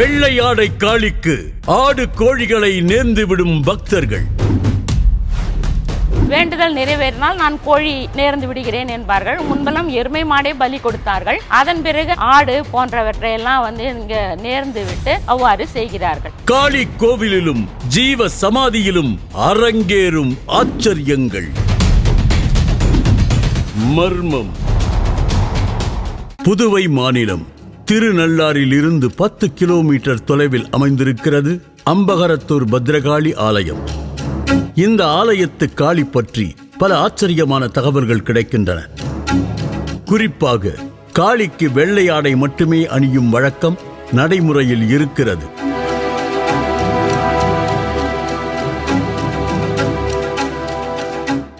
வெள்ளை ஆடை காளிக்கு ஆடு கோழிகளை நேர்ந்து விடும் பக்தர்கள். வேண்டுதல் நிறைவேறினால் நான் கோழி நேர்ந்து விடுகிறேன் என்பார்கள். முன்பெல்லாம் எருமை மாடே பலி கொடுத்தார்கள். அதன் பிறகு ஆடு போன்றவற்றை எல்லாம் வந்து இங்க நேர்ந்து விட்டு அவ்வாறு செய்கிறார்கள். காளி கோவிலிலும் ஜீவ சமாதியிலும் அரங்கேறும் ஆச்சரியங்கள். மர்மம். புதுவை மாநிலம். திருநள்ளாரில் இருந்து பத்து கிலோமீட்டர் தொலைவில் அமைந்திருக்கிறது அம்பகரத்தூர் பத்ரகாளி ஆலயம். இந்த ஆலயத்து காளி பற்றி பல ஆச்சரியமான தகவல்கள் கிடைக்கின்றன. குறிப்பாக காளிக்கு வெள்ளை ஆடை மட்டுமே அணியும் வழக்கம் நடைமுறையில் இருக்கிறது.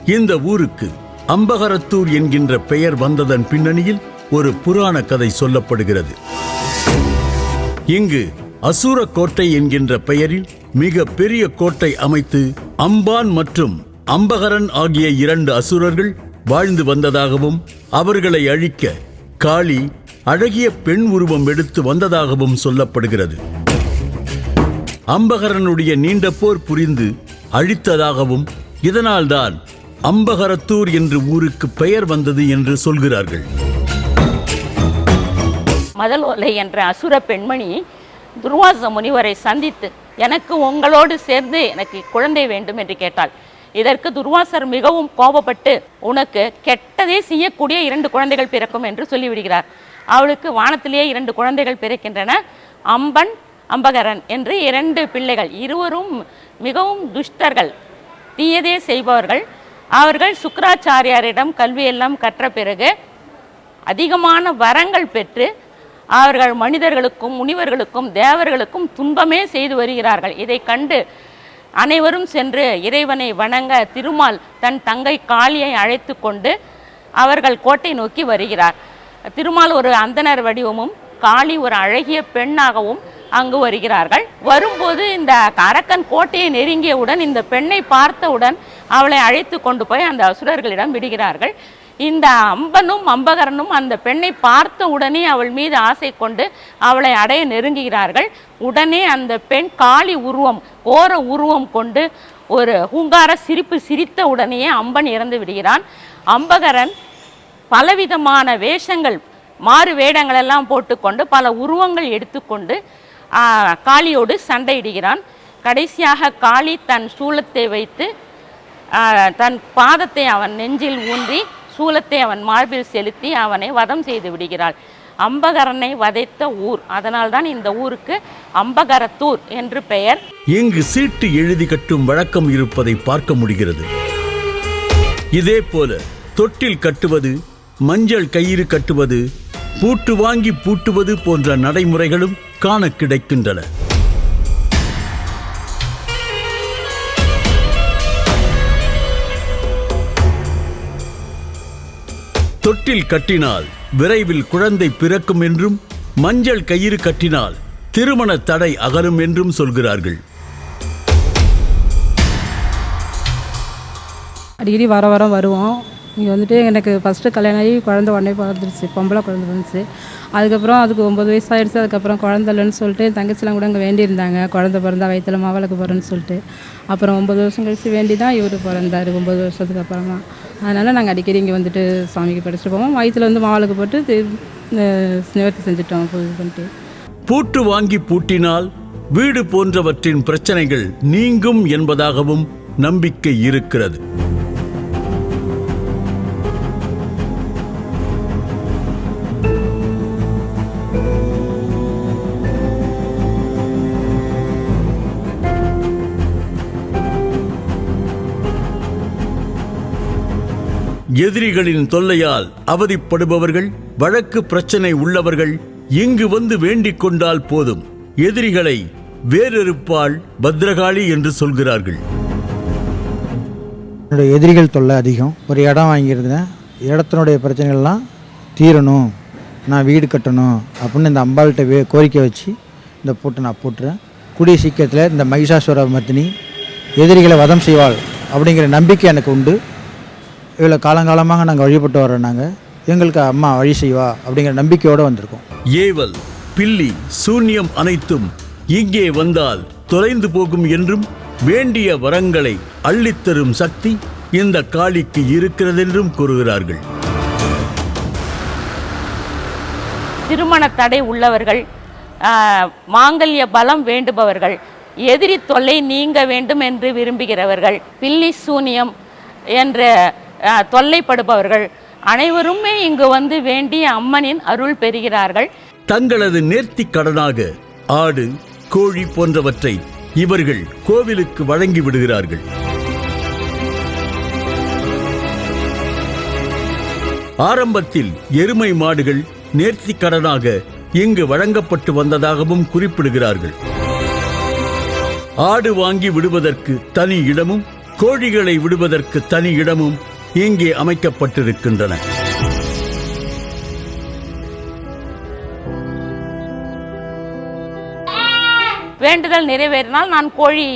இந்த ஊருக்கு அம்பகரத்தூர் என்கின்ற பெயர் வந்ததன் பின்னணியில் ஒரு புராண கதை சொல்லப்படுகிறது. இங்கு அசுர கோட்டை என்கின்ற பெயரில் மிக பெரிய கோட்டை அமைத்து அம்பான் மற்றும் அம்பகரன் ஆகிய இரண்டு அசுரர்கள் வாழ்ந்து வந்ததாகவும் அவர்களை அழிக்க காளி அழகிய பெண் உருவம் எடுத்து வந்ததாகவும் சொல்லப்படுகிறது. அம்பகரனுடைய நீண்ட போர் புரிந்து அழித்ததாகவும் இதனால்தான் அம்பகரத்தூர் என்று ஊருக்கு பெயர் வந்தது என்று சொல்கிறார்கள். மதலோலை என்ற அசுர பெண்மணி துர்வாச முனிவரை சந்தித்து எனக்கு உங்களோடு சேர்ந்து எனக்கு குழந்தை வேண்டும் என்று கேட்டாள். இதற்கு துர்வாசர் மிகவும் கோபப்பட்டு உனக்கு கெட்டதே செய்யக்கூடிய இரண்டு குழந்தைகள் பிறக்கும் என்று சொல்லிவிடுகிறார். அவளுக்கு வானத்திலேயே இரண்டு குழந்தைகள் பிறக்கின்றன அம்பன் அம்பகரன் என்று இரண்டு பிள்ளைகள் இருவரும் மிகவும் துஷ்டர்கள் தீயதே செய்பவர்கள். அவர்கள் சுக்கராச்சாரியாரிடம் கல்வியெல்லாம் கற்ற பிறகு அதிகமான வரங்கள் பெற்று அவர்கள் மனிதர்களுக்கும் முனிவர்களுக்கும் தேவர்களுக்கும் துன்பமே செய்து வருகிறார்கள். இதை கண்டு அனைவரும் சென்று இறைவனை வணங்க திருமால் தன் தங்கை காளியை அழைத்து கொண்டு அவர்கள் கோட்டை நோக்கி வருகிறார். திருமால் ஒரு அந்தனர் வடிவமும் காளி ஒரு அழகிய பெண்ணாகவும் அங்கு வருகிறார்கள். வரும்போது இந்த அரக்கன் கோட்டையை நெருங்கியவுடன் இந்த பெண்ணை பார்த்தவுடன் அவளை அழைத்து கொண்டு போய் அந்த அசுரர்களிடம் விடுகிறார்கள். இந்த அம்பனும் அம்பகரனும் அந்த பெண்ணை பார்த்த உடனே அவள் மீது ஆசை கொண்டு அவளை அடைய நெருங்குகிறார்கள். உடனே அந்த பெண் காளி உருவம் ஓர உருவம் கொண்டு ஒரு ஹூங்கார சிரிப்பு சிரித்த உடனேயே அம்பன் இறந்து விடுகிறான். அம்பகரன் பலவிதமான வேஷங்கள் மாறு வேடங்களெல்லாம் போட்டுக்கொண்டு பல உருவங்கள் எடுத்துக்கொண்டு காளியோடு சண்டையிடுகிறான். கடைசியாக காளி தன் சூலத்தை வைத்து தன் பாதத்தை அவன் நெஞ்சில் ஊன்றி சூலத்தை அவன் மார்பில் செலுத்தி அவனை வதம் செய்து விடுகிறாள். அம்பகரனை வதைத்த ஊர். அதனால்தான் இந்த ஊருக்கு அம்பகரத்தூர் என்று பெயர். இங்கு சீட்டு எழுதி கட்டும் வழக்கம் இருப்பதை பார்க்க முடிகிறது. இதே போல தொட்டில் கட்டுவது மஞ்சள் கயிறு கட்டுவது பூட்டு வாங்கி பூட்டுவது போன்ற நடைமுறைகளும் காண கிடைக்கின்றன. தொட்டில் கட்டினால் விரைவில் குழந்தை பிறக்கும் என்றும் மஞ்சள் கயிறு கட்டினால் திருமண தடை அகலும் என்றும் சொல்கிறார்கள். அடிக்கடி வர வர வருவோம். இங்கே வந்துட்டு எனக்கு ஃபஸ்ட்டு கல்யாணம் ஆகி குழந்த உடனே பிறந்துருச்சு பொம்பளை குழந்த பிறந்துச்சு. அதுக்கப்புறம் அதுக்கு ஒம்பது வயசு ஆயிடுச்சு அதுக்கப்புறம் குழந்த இல்லைன்னு சொல்லிட்டு என் தங்கச்சிலாம் கூட இங்கே வேண்டியிருந்தாங்க. குழந்த பிறந்தா வயிற்றுல மாவளுக்கு போகிறேன்னு சொல்லிட்டு. அப்புறம் ஒம்பது வருஷம் கழித்து வேண்டி தான் இவர் பிறந்தார் ஒம்பது வருஷத்துக்கு அப்புறமா. அதனால் நாங்கள் அடிக்கடி இங்கே வந்துட்டு சாமிக்கு படிச்சுட்டு போவோம். வயிற்றில் வந்து மாவளுக்கு போட்டு நிவர்த்தி செஞ்சுட்டோம் இது பண்ணிட்டு. பூட்டு வாங்கி பூட்டினால் வீடு போன்றவற்றின் பிரச்சனைகள் நீங்கும் என்பதாகவும் நம்பிக்கை இருக்கிறது. எதிரிகளின் தொல்லையால் அவதிப்படுபவர்கள் வழக்கு பிரச்சனை உள்ளவர்கள் இங்கு வந்து வேண்டிக் கொண்டால் போதும். எதிரிகளை வேறெருப்பாள் பத்ரகாளி என்று சொல்கிறார்கள். என்னோட எதிரிகள் தொல்லை அதிகம். ஒரு இடம் வாங்கியிருந்தேன். இடத்தினுடைய பிரச்சனைகள்லாம் தீரணும். நான் வீடு கட்டணும் அப்படின்னு இந்த அம்பாள்கிட்ட வே கோரிக்கை வச்சு இந்த பூட்டை நான் போட்டுறேன். கூடிய சீக்கிரத்தில் இந்த மகிஷாசுர மர்த்தினி எதிரிகளை வதம் செய்வாள் அப்படிங்கிற நம்பிக்கை எனக்கு உண்டு. இவ்வளோ காலங்காலமாக நாங்கள் வழிபட்டு வர்றோம் நாங்கள் எங்களுக்கு அம்மா வழி செய்வா அப்படிங்கிற நம்பிக்கையோடு வந்திருக்கோம். ஏவல் பில்லி சூன்யம் அனைத்தும் இங்கே வந்தால் தொலைந்து போகும் என்றும் வேண்டிய வரங்களை அள்ளித்தரும் சக்தி இந்த காளிக்கு இருக்கிறதென்றும் கூறுகிறார்கள். திருமண தடை உள்ளவர்கள் மாங்கல்ய பலம் வேண்டுபவர்கள் எதிரி தொல்லை நீங்க வேண்டும் என்று விரும்புகிறவர்கள் பில்லி சூனியம் என்ற தொல்லைப்படுபவர்கள் அனைவருமே இங்கு வந்து வேண்டிய அம்மனின் அருள் பெறுகிறார்கள். தங்களது நேர்த்தி கடனாக ஆடு கோழி போன்றவற்றை இவர்கள் கோவிலுக்கு வழங்கி விடுகிறார்கள். ஆரம்பத்தில் எருமை மாடுகள் நேர்த்தி கடனாக இங்கு வழங்கப்பட்டு வந்ததாகவும் குறிப்பிடுகிறார்கள். ஆடு வாங்கி விடுவதற்கு தனி இடமும் கோழிகளை விடுவதற்கு தனி இடமும் இங்கே அமைக்கப்பட்டிருக்கின்றன. வேண்டுதல் நிறைவேறினால் நான் கோழி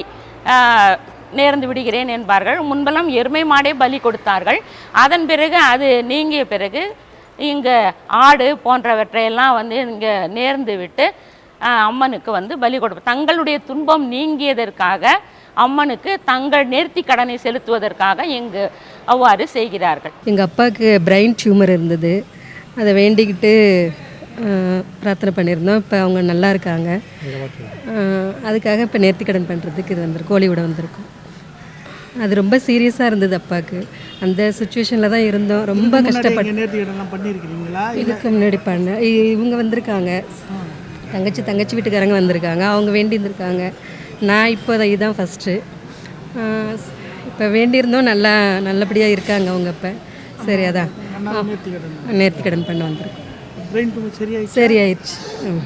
நேர்ந்து விடுகிறேன் என்பார்கள். முன்பெல்லாம் எருமை மாடே பலி கொடுத்தார்கள். அதன் பிறகு அது நீங்கிய பிறகு இங்கே ஆடு போன்றவற்றையெல்லாம் வந்து இங்கே நேர்ந்து விட்டு அம்மனுக்கு வந்து பலி கொடுப்போம் தங்களுடைய துன்பம் நீங்கியதற்காக அம்மனுக்கு தங்கள் நேர்த்தி கடனை செலுத்துவதற்காக இங்கு அவ்வாறு செய்கிறார்கள். எங்கள் அப்பாவுக்கு பிரெயின் டியூமர் இருந்தது. அதை வேண்டிக்கிட்டு பிரார்த்தனை பண்ணியிருந்தோம். இப்போ அவங்க நல்லா இருக்காங்க. அதுக்காக இப்போ நேர்த்திக்கடன் பண்ணுறதுக்கு இது வந்திருக்கு கோழி விட வந்திருக்கோம். அது ரொம்ப சீரியஸாக இருந்தது அப்பாவுக்கு. அந்த சுச்சுவேஷனில் தான் இருந்தோம். ரொம்ப கஷ்டப்பட்டு இதுக்கு முன்னாடி பண்ண இ- இவங்க வந்திருக்காங்க. தங்கச்சி தங்கச்சி வீட்டுக்காரங்க வந்திருக்காங்க. அவங்க வேண்டி இருந்திருக்காங்க நான் இப்போ தான் இதுதான் ஃபஸ்ட்டு இப்போ வேண்டியிருந்தோம் நல்லா நல்லபடியாக இருக்காங்க அவங்க இப்போ சரி அதான். நேர்த்திக்கடன் பண்ண வந்திருக்கோம். சரியாயிடுச்சு? சரி ஆயிடுச்சு ம்.